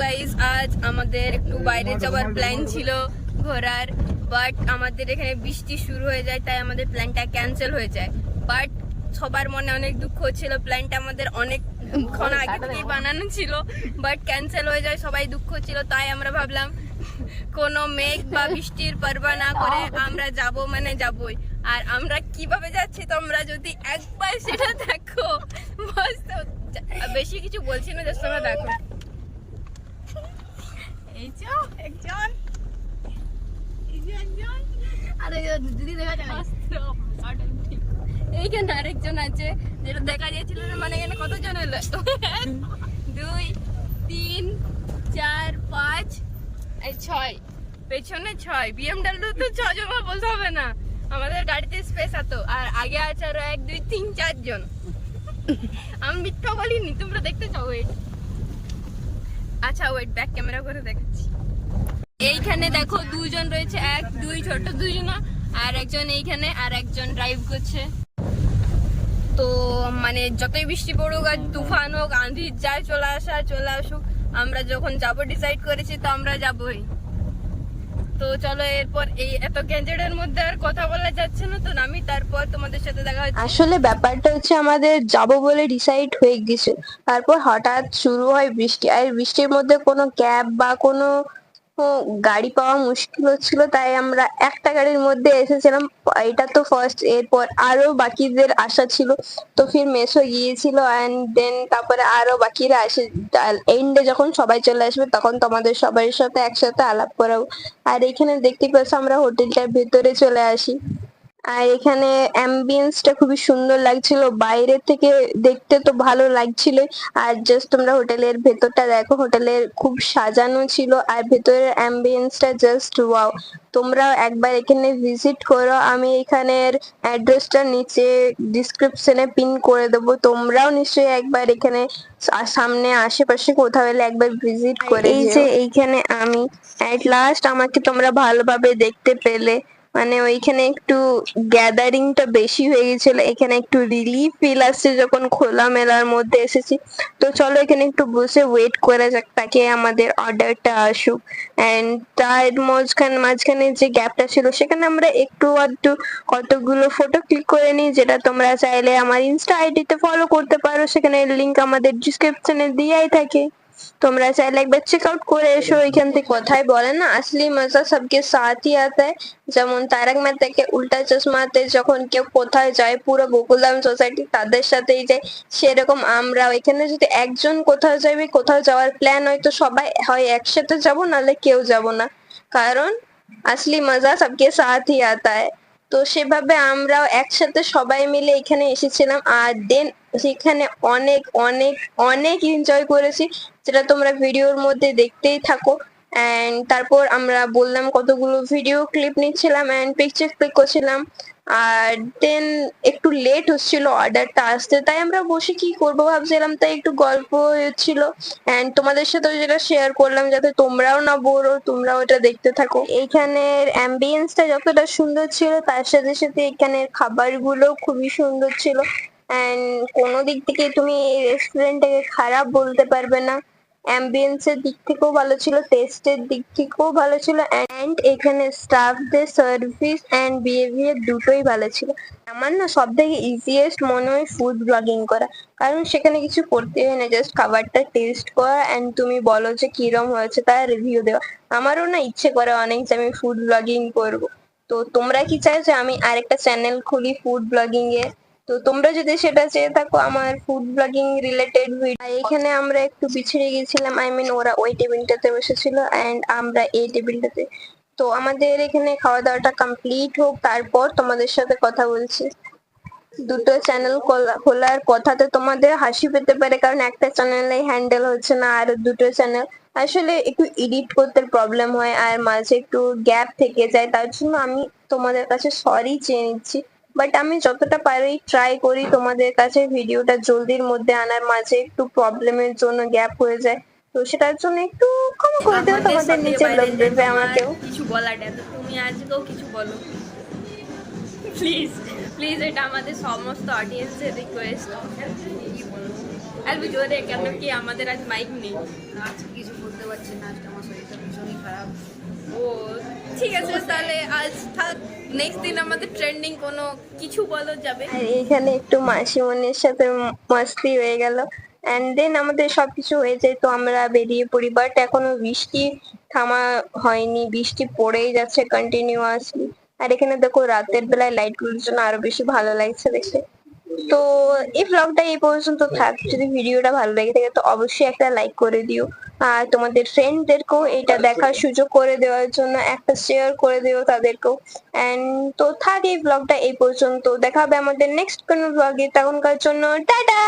Guys আজ আমাদের একটু বাইরে যাওয়ার প্ল্যান ছিল ঘোরার বাট আমাদের এখানে বৃষ্টি শুরু হয়ে যায়, তাই আমাদের প্ল্যানটা ক্যান্সেল হয়ে যায়। বাট সবার মনে অনেক দুঃখ ছিল প্ল্যানটা আমাদের অনেক ক্ষণ আগে থেকেই বানানো ছিল বাট ক্যান্সেল হয়ে যায়, সবাই দুঃখ ছিল, তাই আমরা ভাবলাম কোনো মেঘ বা বৃষ্টির পরবা না করে আমরা যাব মানে যাবই। আর আমরা কীভাবে যাচ্ছি তোমরা যদি একবার সেটা দেখো বেশি কিছু বলছি না জাস্ট তোমরা দেখো। একজন আছে, যেটা দেখা মানে এখানে কতজন দুই, তিন, চার, পাঁচ ছয়। পেছনে ছয়। তো হবে না। আমাদের গাড়িতে স্পেস এত। আর আগে আছে আরও এক, দুই, তিন, চারজন। আমি মিথ্যা বলিনি, তোমরা দেখতে চাও ওয়েট আচ্ছা ওয়েট ব্যাক ক্যামেরা করে দেখাচ্ছি। এইখানে দেখো দুজন রয়েছে, এক, দুই ছোট দুজন আর একজন এইখানে, আর একজন ড্রাইভ করছে। তো মানে যতই বৃষ্টি পড়ুক আর তুফান হোক আঁধি যায় চলে আসা, চলে আসুক, আমরা যখন যাব ডিসাইড করেছি তো আমরা যাবই। তো চলো এরপর এই এত গ্যাঞ্জেটের মধ্যে আর কথা বলা যাচ্ছে না তো আমি তারপর তোমাদের সাথে দেখা হচ্ছে। আসলে ব্যাপারটা হচ্ছে আমাদের যাব বলে ডিসাইড হয়ে গেছে। তারপর হঠাৎ শুরু হয় বৃষ্টি, আর বৃষ্টির মধ্যে কোনো ক্যাব বা কোনো গাড়ি পাওয়া মুশকিল হচ্ছিল, তাই আমরা একটা গাড়ির মধ্যে এসেছিলাম। এটা তো ফার্স্ট এরপর আরও বাকিদের আশা ছিল। তো ফির মেসো গিয়েছিল অ্যান্ড দেন তারপরে আরও বাকিরা আসে। এন্ডে যখন সবাই চলে আসবে, তখন তোমাদের সবার সাথে একসাথে আলাপ করাবো। আর এখানে দেখতে পাচ্ছ আমরা হোটেলটার ভেতরে চলে আসি। আর এখানে অ্যাম্বিয়েন্সটা খুবই সুন্দর লাগছিল। বাইরে থেকে দেখতে তো ভালো লাগছিল। আর জাস্ট তোমরা হোটেলের ভেতরটা দেখো হোটেলের খুব সাজানো ছিল। আর ভেতরের অ্যাম্বিয়েন্সটা জাস্ট ওয়াও তোমরাও একবার এখানে ভিজিট করো। আমি এখানের অ্যাড্রেসটা নিচে ডিসক্রিপশনে পিন করে দেবো। তোমরাও নিশ্চয়ই একবার এখানে সামনে আশেপাশে কোথাও এলে একবার ভিজিট করে এই যে এইখানে আমি অ্যাট লাস্ট আমাকে তোমরা ভালোভাবে দেখতে পেলে। মানে ওইখানে একটু গ্যাদারিংটা বেশি হয়ে গেছিল, এখানে একটু রিলিফ ফিল আসছে যখন খোলা মেলার মধ্যে এসেছি। তো চলো এখানে একটু বসে ওয়েট করা যাক, তাকে আমাদের অর্ডারটা আসুক। এন্ড তার মাঝখানে মাঝখানে যে গ্যাপটা ছিল, সেখানে আমরা একটু আধটু কতগুলো ফটো ক্লিক করে নিই, যেটা তোমরা চাইলে আমার ইনস্টা আইডিতে ফলো করতে পারো। সেখানে লিংক আমাদের ডিসক্রিপশনে দিয়াই থাকে। তোমরা চাইলে একবার চেক আউট করে এসো, এখান থেকে কথাই বলে না। আসলি মজা সবকে সাথই আতা যেমন তারক মেহতাকে উল্টা চশমাতে যখন কেউ কোথায় যায়, পুরো গোকুলধাম সোসাইটি তাদের সাথেই যায় সেরকম আমরা এখানে যদি একজন কোথাও যাবে, কোথাও যাওয়ার প্ল্যান হয়, তো সবাই হয় একসাথে যাব, নাহলে কেউ যাব না। কারণ আসলি মজা সবকে সাথই আতা है তো সেভাবে আমরাও একসাথে সবাই মিলে এখানে এসেছিলাম আর দেন সেখানে অনেক অনেক অনেক এনজয় করেছি। যেটা তোমরা ভিডিওর মধ্যে দেখতেই থাকো। অ্যান্ড তারপর আমরা বললাম কতগুলো ভিডিও ক্লিপ নিচ্ছিলাম অ্যান্ড পিকচার ক্লিক করছিলাম। আর দেন একটু লেট হচ্ছিল অর্ডারটা আসতে, তাই আমরা বসে কি করব ভাবছিলাম, তাই একটু গল্প হচ্ছিল। এন্ড তোমাদের সাথেও যেটা শেয়ার করলাম, যাতে তোমরাও না বোর তোমরাও এটা দেখতে থাকো। এইখানের অ্যাম্বিয়েন্সটা যতটা সুন্দর ছিল, তার সাথে সাথে এখানের খাবারগুলো খুবই সুন্দর ছিল। এন্ড কোনো দিক থেকে তুমি এই রেস্টুরেন্টটাকে খারাপ বলতে পারবে না। অ্যাম্বিয়েন্সের দিক থেকেও ভালো ছিল টেস্টের দিক থেকেও ভালো ছিল এন্ড এখানে স্টাফদের সার্ভিস এন্ড বিহেভিয়ার দুটোই ভালো ছিল। আমার না সব থেকে ইজিয়েস্ট মনে হয় ফুড ব্লগিং করা, কারণ সেখানে কিছু করতে হয় না জাস্ট খাবারটা টেস্ট করা এন্ড তুমি বলো যে কিরম হয়েছে তার রিভিউ দেওয়া। আমারও না ইচ্ছে করে অনেক যে আমি ফুড ব্লগিং করব। তো তোমরা কি চাও যে আমি আরেকটা চ্যানেল খুলি ফুড ব্লগিং এর তো তোমরা যদি সেটা চেয়ে থাকো, আমার ফুড ব্লগিং রিলেটেড ভিডিও এখানে আমরা একটু পিছিয়ে গেছিলাম আই মিন ওরা ওই টেবিলটাতে বসেছিল এন্ড আমরা এই টেবিলটাতে তো আমাদের এখানে খাওয়া দাওয়াটা কমপ্লিট হোক, তারপর তোমাদের সাথে কথা বলছি। দুটো চ্যানেল খোলার কথাতে তোমাদের হাসি পেতে পারে, কারণ একটা চ্যানেলে হ্যান্ডেল হচ্ছে না, আর দুটো চ্যানেল আসলে একটু এডিট করতে প্রবলেম হয়, আর মাঝে একটু গ্যাপ থেকে যায়, তার জন্য আমি তোমাদের কাছে সরি চেয়ে নিচ্ছি। বাট আমি যতটা পারি ট্রাই করি তোমাদের কাছে ভিডিওটা জলদির মধ্যে আনার মাঝে একটু প্রবলেমের জন্য গ্যাপ হয়ে যায়। তো সেটার জন্য একটু কম করে দিও তোমাদের নিচে লোক দেবে আমাকেও। কিছু বলার তো তুমি আজকেও কিছু বলো। প্লিজ প্লিজ এটা আমাদের সমস্ত অডিয়েন্সের রিকোয়েস্ট কি বলব? আর জোরে কেন কি আমাদের আজ মাইক নেই? নাচ কিছু করতে পারছি না আজকে আমার শরীরটা ভীষণই খারাপ। ও ঠিক আছে তাহলে আজ থাক নেক্সট দিন আমাদের ট্রেন্ডিং কোনো কিছু বলো যাবে? এখানে একটু মাসিমণির সাথে মাস্তি হয়ে গেল। অ্যান্ড দেন আমাদের সবকিছু হয়ে যায় তো আমরা বেরিয়ে পড়ি। বাট এখনও বৃষ্টি থামা হয়নি বৃষ্টি পড়েই যাচ্ছে কন্টিনিউয়াসলি আর এখানে দেখো রাতের বেলায় লাইটগুলোর জন্য আরও বেশি ভালো লাগছে দেখতে। তো এই ব্লগটা এই পর্যন্ত থাক। যদি ভিডিওটা ভালো লেগে থাকে, তো অবশ্যই একটা লাইক করে দিও। আর তোমাদের ফ্রেন্ডদেরকেও এটা দেখার সুযোগ করে দেওয়ার জন্য, একটা শেয়ার করে দিও তাদেরকেও। অ্যান্ড তো থাক এই ব্লগটা এই পর্যন্ত। দেখা হবে আমাদের নেক্সট কোনো ব্লগে তখনকার জন্য, টাটা!